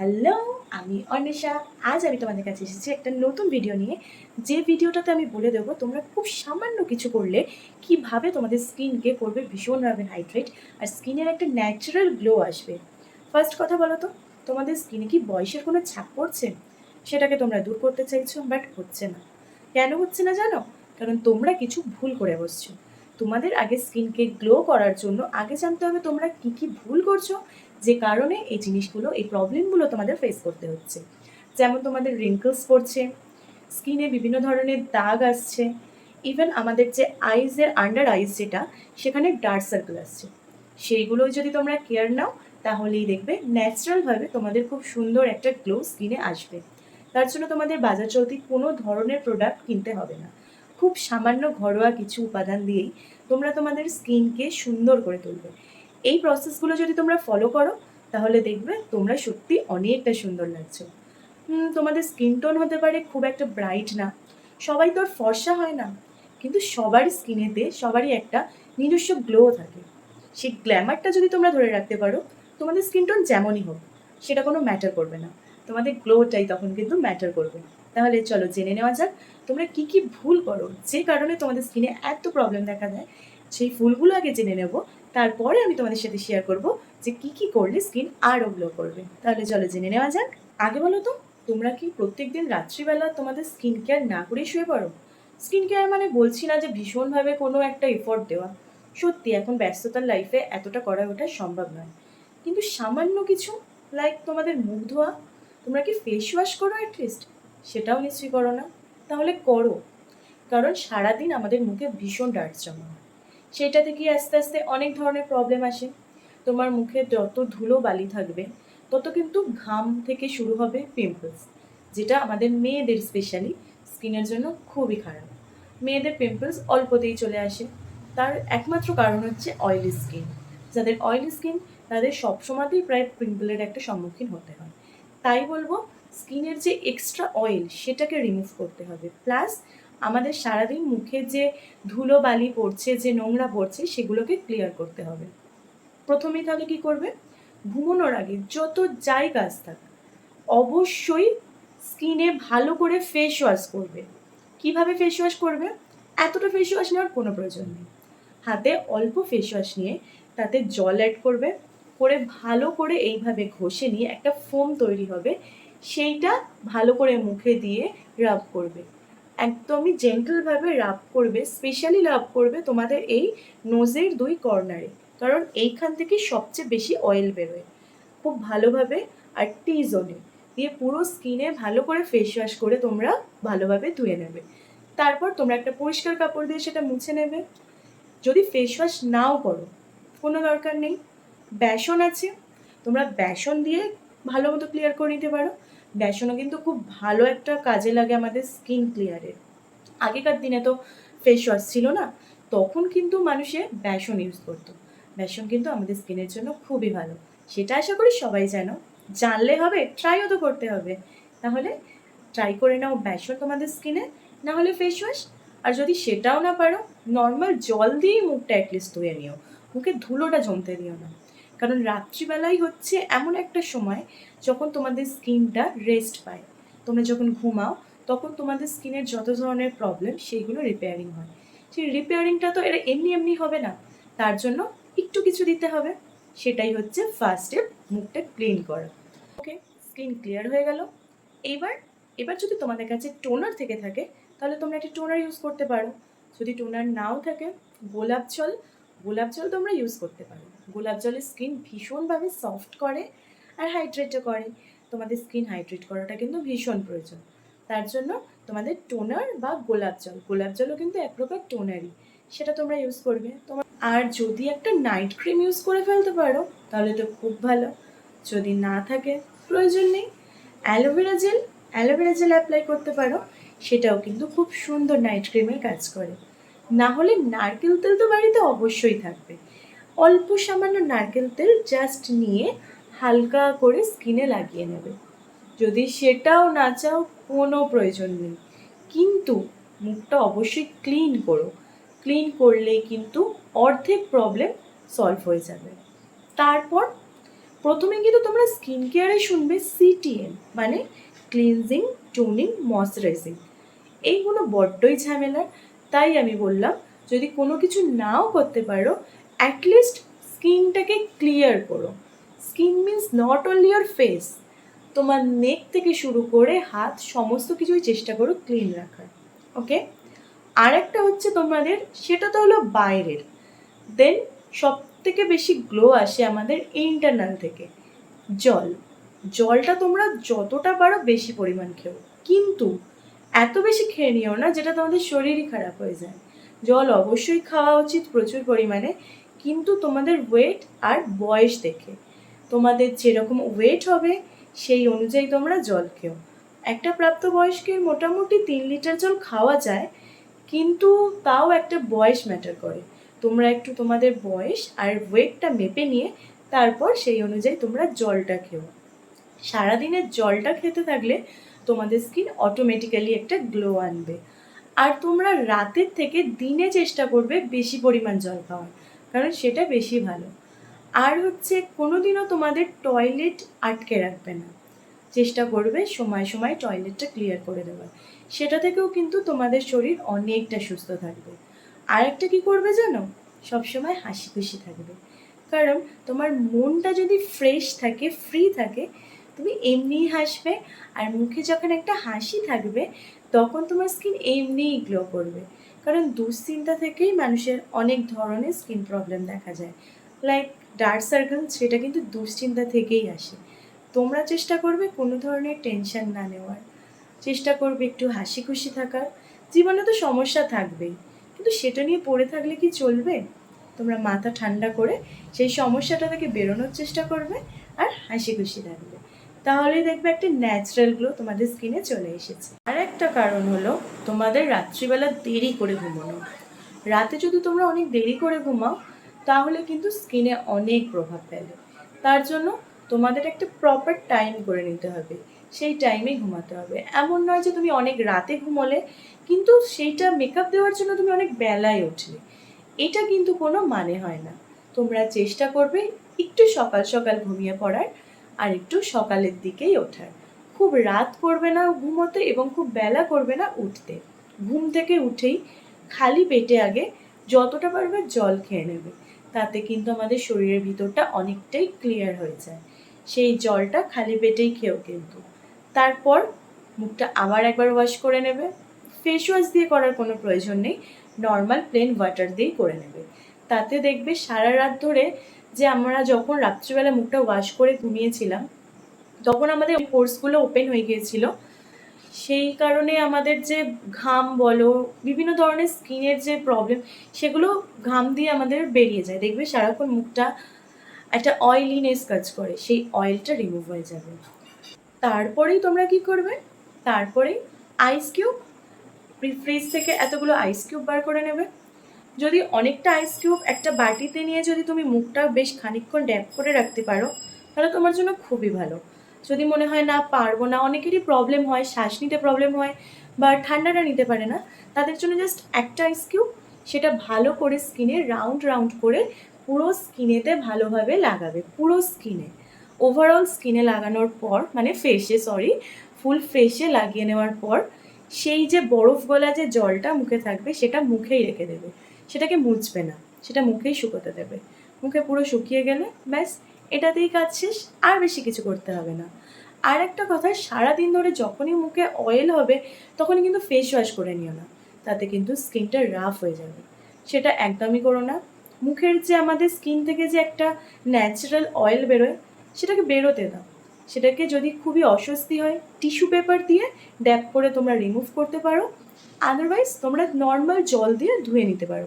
Hello, আমি অন্বেষা আজ আমি তোমাদের কাছে এসেছি একটা নতুন ভিডিও নিয়ে। যে ভিডিওটাতে আমি বলে দেবো, তোমরা খুব সামান্য কিছু করলে কীভাবে তোমাদের স্কিনকে করবে ভীষণভাবে হাইড্রেট আর স্কিনের একটা ন্যাচারাল গ্লো আসবে। ফার্স্ট কথা বলো তো, তোমাদের স্কিনে কি বয়সের কোনো ছাপ পড়ছে? সেটাকে তোমরা দূর করতে চাইছো বাট হচ্ছে না। কেন হচ্ছে না জানো? কারণ তোমরা কিছু ভুল করে বসছো। তোমাদের আগে স্কিনকে গ্লো করার জন্য আগে জানতে হবে তোমরা কি কি ভুল করছ যে কারণে এই জিনিসগুলো, এই প্রবলেমগুলো তোমাদের ফেস করতে হচ্ছে। যেমন তোমাদের রিঙ্কলস পড়ছে স্কিনে বিভিন্ন ধরনের দাগ আসছে ইভেন আমাদের যে আইজের আন্ডার আইজ যেটা, সেখানে ডার্ক সার্কেল আসছে। সেইগুলো যদি তোমরা কেয়ার নাও, তাহলেই দেখবে ন্যাচারালভাবে তোমাদের খুব সুন্দর একটা গ্লো স্কিনে আসবে। তার জন্য তোমাদের বাজার চলতি কোনো ধরনের প্রোডাক্ট কিনতে হবে না। খুব সামান্য ঘরোয়া কিছু উপাদান দিয়েই তোমরা তোমাদের স্কিনকে সুন্দর করে তুলবে। এই প্রসেসগুলো যদি তোমরা ফলো করো, তাহলে দেখবে তোমরা সত্যি অনেকটা সুন্দর লাগছো। তোমাদের স্কিন টোন হতে পারে খুব একটা ব্রাইট না। সবাই তো আর ফর্সা হয় না। কিন্তু সবার স্কিনেতে সবারই একটা নিজস্ব গ্লো থাকে। সেই গ্ল্যামারটা যদি তোমরা ধরে রাখতে পারো, তোমাদের স্কিন টোন যেমনই হোক, সেটা কোনো ম্যাটার করবে না। তোমাদের গ্লোটাই তখন কিন্তু ম্যাটার করবে। তাহলে চলো জেনে নেওয়া যাক, তোমরা কি কি ভুল করো? যে কারণে তোমাদের স্কিনে এত প্রবলেম দেখা দেয়, সেই ভুলগুলো আগে জেনে নেব। তারপরে আমি তোমাদের সাথে শেয়ার করব যে কি কি করলে স্কিন আরও গ্লো করবে। তাহলে চলো জেনে নেওয়া যাক। আগে বলো তো, তোমরা কি প্রত্যেকদিন রাত্রিবেলা তোমাদের স্কিন কেয়ার না করেই শুয়ে পড়ো? স্কিন কেয়ার মানে বলছি না যে ভীষণভাবে কোনো একটা এফোর্ট দেওয়া। সত্যি, এখন ব্যস্ততার লাইফে এতটা করা ওটা সম্ভব নয়। কিন্তু সামান্য কিছু লাইক তোমাদের মুখ ধোয়া, তোমরা কি ফেস ওয়াশ করো অ্যাটলিস্ট সেটাও নিশ্চয়ই করো না। তাহলে করো। কারণ সারাদিন আমাদের মুখে ভীষণ ডার্ট জমা হয় সেটা থেকে আস্তে আস্তে অনেক ধরনের প্রবলেম আসে। তোমার মুখে যত ধুলো বালি থাকবে, তত কিন্তু ঘাম থেকে শুরু হবে পিম্পলস যেটা আমাদের মেয়েদের স্পেশালি স্কিনের জন্য খুবই খারাপ। মেয়েদের পিম্পলস অল্পতেই চলে আসে। তার একমাত্র কারণ হচ্ছে অয়েলি স্কিন যাদের অয়েলি স্কিন তাদের সবসময়তেই প্রায় পিম্পলের একটা সম্মুখীন হতে হয়। তাই বলব স্কিনের যে এক্সট্রা অয়েল সেটাকে রিমুভ করতে হবে। প্লাস আমাদের সারাদিন মুখে যে ধুলো বালি পড়ছে, যে নোংরা পড়ছে, সেগুলোকে ক্লিয়ার করতে হবে। প্রথমেই তাহলে কি করবে? ঘুমোনোর আগে যত যাই কাজ থাক, অবশ্যই স্কিনে ভালো করে ফেস ওয়াশ করবে। কীভাবে ফেস ওয়াশ করবে? এতটা ফেস ওয়াশ নেওয়ার কোনো প্রয়োজন নেই। হাতে অল্প ফেস ওয়াশ নিয়ে তাতে জল অ্যাড করবে, করে ভালো করে এইভাবে ঘষে নিয়ে একটা ফোম তৈরি হবে, সেইটা ভালো করে মুখে দিয়ে রাব করবে। একদমই জেন্টলভাবে রাব করবে স্পেশালি রাব করবে তোমাদের এই নোজের দুই কর্নারে কারণ এইখান থেকে সবচেয়ে বেশি অয়েল বেরোয়। খুব ভালোভাবে আর টি জোনে দিয়ে পুরো স্কিনে ভালো করে ফেস ওয়াশ করে তোমরা ভালোভাবে ধুয়ে নেবে। তারপর তোমরা একটা পরিষ্কার কাপড় দিয়ে সেটা মুছে নেবে। যদি ফেস ওয়াশ নাও করো, কোনো দরকার নেই। বেসন আছে, তোমরা বেসন দিয়ে ভালো মতো ক্লিয়ার করে নিতে পারো। বেসনও কিন্তু খুব ভালো একটা কাজে লাগে আমাদের স্কিন ক্লিয়ারের আগেকার দিনে তো ফেস ওয়াশ ছিল না, তখন কিন্তু মানুষে বেসন ইউজ করতো। বেসন কিন্তু আমাদের স্কিনের জন্য খুবই ভালো। সেটা আশা করি সবাই জানো। জানলে হবে ট্রাইও তো করতে হবে। তাহলে ট্রাই করে নাও বেসন তোমাদের স্কিনে না হলে ফেস ওয়াশ আর যদি সেটাও না পারো নর্মাল জল দিয়েই মুখটা অ্যাটলিস্ট ধুয়ে নিও। মুখে ধুলোটা জমতে দিও না। কারণ রাত্রিবেলাই হচ্ছে এমন একটা সময় যখন তোমাদের স্কিনটা রেস্ট পায়। তোমরা যখন ঘুমাও, তখন তোমাদের স্কিনের যত ধরনের প্রবলেম, সেইগুলো রিপেয়ারিং হয়। সেই রিপেয়ারিংটা তো এটা এমনি এমনি হবে না। তার জন্য একটু কিছু দিতে হবে। সেটাই হচ্ছে ফার্স্ট স্টেপ মুখটা ক্লিন করা। ওকে স্কিন ক্লিয়ার হয়ে গেল। এইবার, এবার যদি তোমাদের কাছে টোনার থেকে থাকে, তাহলে তোমরা একটা টোনার ইউজ করতে পারো। যদি টোনার নাও থাকে, গোলাপ জল গোলাপ জল তোমরা ইউজ করতে পারো। গোলাপ জলের স্কিন ভীষণভাবে সফট করে আর হাইড্রেটও করে। তোমাদের স্কিন হাইড্রেট করাটা কিন্তু ভীষণ প্রয়োজন। তার জন্য তোমাদের টোনার বা গোলাপ জল। গোলাপ জলও কিন্তু এক প্রকার টোনারই সেটা তোমরা ইউজ করবে। তোমার আর যদি একটা নাইট ক্রিম ইউজ করে ফেলতে পারো, তাহলে তো খুব ভালো। যদি না থাকে, প্রয়োজন নেই। Aloe vera gel aloe vera gel apply করতে পারো। সেটাও কিন্তু খুব সুন্দর নাইট ক্রিমের কাজ করে। না হলে নারকেল তেল তো বাড়িতে অবশ্যই থাকবে। অল্প সামান্য নারকেল তেল জাস্ট নিয়ে হালকা করে স্কিনে লাগিয়ে নেবে। যদি সেটাও না চাও, কোনো প্রয়োজন নেই। কিন্তু মুখটা অবশ্যই ক্লিন করো। ক্লিন করলেই কিন্তু অর্ধেক প্রবলেম সলভ হয়ে যাবে। তারপর প্রথমে কিন্তু তোমরা স্কিন কেয়ারে শুনবে সিটিএম মানে ক্লিনজিং টোনিং ময়শ্চারাইজিং এইগুলো বড্ডই ঝামেলা তাই আমি বললাম, যদি কোনো কিছু নাও করতে পারো অ্যাটলিস্ট স্কিনটাকে ক্লিয়ার করো। Skin means not only your face তোমার নেক থেকে শুরু করে হাত, সমস্ত কিছুই চেষ্টা করো ক্লিন রাখার ওকে আর একটা হচ্ছে তোমাদের, সেটা তো হলো বাইরের। দেন সব থেকে বেশি গ্লো আসে আমাদের ইন্টারনাল থেকে। জল। জলটা তোমরা যতটা পারো বেশি পরিমাণ খেও। কিন্তু এত বেশি খেয়ে নিও না, যেটা তোমাদের শরীরই খারাপ হয়ে যায়। জল অবশ্যই খাওয়া উচিত প্রচুর পরিমাণে। কিন্তু তোমাদের ওয়েট আর বয়স দেখে। তোমাদের যেরকম ওয়েট হবে, সেই অনুযায়ী তোমরা জল খেও। একটা প্রাপ্তবয়স্কের মোটামুটি তিন লিটার জল খাওয়া যায়, কিন্তু তাও একটা বয়স ম্যাটার করে। তোমরা একটু তোমাদের বয়স আর ওয়েটটা মেপে নিয়ে, তারপর সেই অনুযায়ী তোমরা জলটা খেও। সারাদিনের জলটা খেতে থাকলে তোমাদের স্কিন অটোমেটিক্যালি একটা গ্লো আনবে। আর তোমরা রাতের থেকে দিনে চেষ্টা করবে বেশি পরিমাণ জল খাওয়ার। কারণ সেটা বেশি ভালো। আর হচ্ছে কোনোদিনও তোমাদের টয়লেট আটকে রাখবে না। চেষ্টা করবে সময় সময় টয়লেটটা ক্লিয়ার করে দেওয়ার। সেটা থেকেও কিন্তু তোমাদের শরীর অনেকটা সুস্থ থাকবে। আর একটা কী করবে জানো? সবসময় হাসি খুশি থাকবে। কারণ তোমার মনটা যদি ফ্রেশ থাকে ফ্রি থাকে, তুমি এমনিই হাসবে। আর মুখে যখন একটা হাসি থাকবে, তখন তোমার স্কিন এমনিই গ্লো করবে। কারণ দুশ্চিন্তা থেকেই মানুষের অনেক ধরনের স্কিন প্রবলেম দেখা যায়। লাইক ডার্ক সার্কেল সেটা কিন্তু দুশ্চিন্তা থেকেই আসে। তোমরা চেষ্টা করবে কোনো ধরনের টেনশন না নেওয়ার। চেষ্টা করবে একটু হাসি খুশি থাকার। জীবনে তো সমস্যা থাকবেই। কিন্তু সেটা নিয়ে পড়ে থাকলে কি চলবে? তোমরা মাথা ঠান্ডা করে সেই সমস্যাটা থেকে বেরোনোর চেষ্টা করবে আর হাসি খুশি থাকবে। তাহলেই দেখবে একটা ন্যাচারাল গ্লো তোমাদের স্কিনে চলে এসেছে। আর একটা কারণ হলো, তোমাদের রাত্রিবেলা দেরি করে ঘুমানো। রাতে যদি তোমরা অনেক দেরি করে ঘুমাও, তাহলে কিন্তু স্কিনে অনেক প্রভাব ফেলে। তার জন্য তোমাদের একটা প্রপার টাইম করে নিতে হবে। সেই টাইমে ঘুমাতে হবে। এমন নয় যে তুমি অনেক রাতে ঘুমোলে, কিন্তু সেইটা মেকআপ দেওয়ার জন্য তুমি অনেক বেলায় উঠলে এটা কিন্তু কোনো মানে হয় না। তোমরা চেষ্টা করবে একটু সকাল সকাল ঘুমিয়ে পড়ার। আর একটু সকালের দিকেই ওঠার খুব রাত করবে না ঘুমোতে এবং খুব বেলা করবে না উঠতে। ঘুম থেকে উঠেই খালি পেটে আগে যতটা পারবে জল খেয়ে নেবে। তাতে কিন্তু আমাদের শরীরের ভিতরটা অনেকটাই ক্লিয়ার হয়ে যায়। সেই জলটা খালি পেটেই খেও কিন্তু। তারপর মুখটা আবার একবার ওয়াশ করে নেবে। ফেস ওয়াশ দিয়ে করার কোনো প্রয়োজন নেই। নর্মাল প্লেন ওয়াটার দিয়েই করে নেবে। তাতে দেখবে সারা রাত ধরে যে আমরা যখন রাত্রিবেলা মুখটা ওয়াশ করে ঘুমিয়েছিলাম, তখন আমাদের পোর্সগুলো ওপেন হয়ে গিয়েছিল। সেই কারণে আমাদের যে ঘাম বলো, বিভিন্ন ধরনের স্কিনের যে প্রবলেম সেগুলো ঘাম দিয়ে আমাদের বেরিয়ে যায়। দেখবে সারাক্ষণ মুখটা একটা অয়েলিনেস কাজ করে, সেই অয়েলটা রিমুভ হয়ে যাবে। তারপরেই তোমরা কি করবে? তারপরে আইস কিউব ফ্রিজ থেকে এতগুলো আইস কিউব বার করে নেবে। যদি অনেকটা আইস কিউব একটা বাটিতে নিয়ে যদি তুমি মুখটা বেশ খানিকক্ষণ ড্যাপ করে রাখতে পারো, তাহলে তোমার জন্য খুবই ভালো। যদি মনে হয় না পারব না, অনেকেরই প্রবলেম হয়, শ্বাস নিতে প্রবলেম হয় বা ঠান্ডাটা নিতে পারে না, তাদের জন্য জাস্ট একটা আইস কিউব সেটা ভালো করে স্কিনে রাউন্ড রাউন্ড করে পুরো স্কিনেতে ভালোভাবে লাগাবে, পুরো স্কিনে ওভারঅল স্কিনে লাগানোর পর মানে ফেসে সরি ফুল ফেসে লাগিয়ে নেওয়ার পর, সেই যে বরফ গলা যে জলটা মুখে থাকবে, সেটা মুখেই রেখে দেবে। সেটাকে মুছবে না, সেটা মুখেই শুকোতে দেবে। মুখে পুরো শুকিয়ে গেলে ব্যাস, এটাতেই কাজ শেষ, আর বেশি কিছু করতে হবে না। আর একটা কথা, সারাদিন ধরে যখনই মুখে অয়েল হবে, তখনই কিন্তু ফেস ওয়াশ করে নিও না। তাতে কিন্তু স্কিনটা রাফ হয়ে যাবে। সেটা একদমই করো না। মুখের যে আমাদের স্কিন থেকে যে একটা ন্যাচারাল অয়েল বেরোয়, সেটাকে বেরোতে দাও। সেটাকে যদি খুবই অস্বস্তি হয় টিস্যু পেপার দিয়ে ড্যাপ করে তোমরা রিমুভ করতে পারো। আদারওয়াইজ তোমরা নর্মাল জল দিয়ে ধুয়ে নিতে পারো।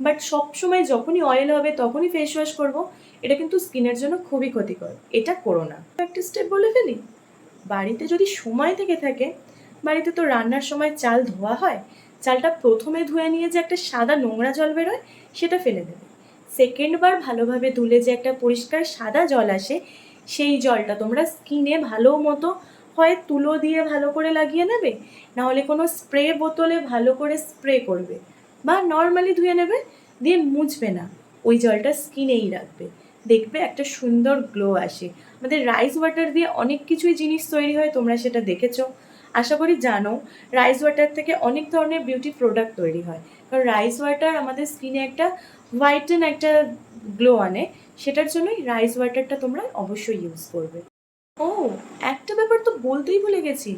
বাট সবসময় যখনই অয়েল হবে, তখনই ফেস ওয়াশ করব। এটা কিন্তু স্কিনের জন্য খুবই ক্ষতিকর। এটা করো না। একটা স্টেপ বলে ফেলি। বাড়িতে যদি সময় থেকে থাকে, বাড়িতে তো রান্নার সময় চাল ধোয়া হয়, চালটা প্রথমে ধুয়ে নিয়ে যে একটা সাদা নোংরা জল বেরোয়, সেটা ফেলে দেবে। সেকেন্ড বার ভালোভাবে ধুলে যে একটা পরিষ্কার সাদা জল আসে, সেই জলটা তোমরা স্কিনে ভালো মতো হয় তুলো দিয়ে ভালো করে লাগিয়ে নেবে, নাহলে কোনো স্প্রে বোতলে ভালো করে স্প্রে করবে বা নর্মালি ধুয়ে নেবে, দিয়ে মুছবে না। ওই জলটা স্কিনেই রাখবে। দেখবে একটা সুন্দর গ্লো আসে। আমাদের রাইস ওয়াটার দিয়ে অনেক কিছুই জিনিস তৈরি হয়, তোমরা সেটা দেখেছ। আশা করি জানো রাইস ওয়াটার থেকে অনেক ধরনের বিউটি প্রোডাক্ট তৈরি হয়। কারণ রাইস ওয়াটার আমাদের স্কিনে একটা হোয়াইটেন একটা গ্লো আনে, সেটার জন্যই রাইস ওয়াটারটা তোমরা অবশ্যই ইউজ করবে। ও, একটা ব্যাপার তো বলতেই ভুলে গেছি।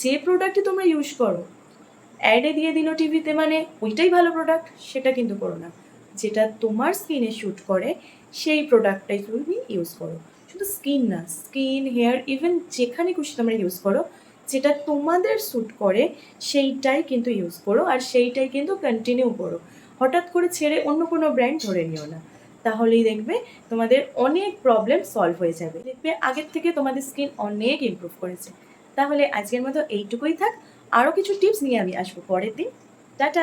যে প্রোডাক্টটি তোমরা ইউজ করো অ্যাডে দিয়ে দিল টিভিতে মানে ওইটাই ভালো প্রোডাক্ট সেটা কিন্তু করো না। যেটা তোমার স্কিনে শ্যুট করে, সেই প্রোডাক্টটাই তুমি ইউজ করো। শুধু স্কিন না স্কিন হেয়ার ইভেন যেখানে খুশি তোমরা ইউজ করো, যেটা তোমাদের স্যুট করে, সেইটাই কিন্তু ইউজ করো, আর সেইটাই কিন্তু কন্টিনিউ করো। হঠাৎ করে ছেড়ে অন্য কোনো ব্র্যান্ড ধরে নিও না। তাহলেই দেখবে তোমাদের অনেক প্রবলেম সলভ হয়ে যাবে। দেখবে আগের থেকে তোমাদের স্কিন অনেক ইম্প্রুভ করেছে। তাহলে আজকের মতো এইটুকুই থাক। আরও কিছু টিপস নিয়ে আমি আসব পরের দিন। টাটা!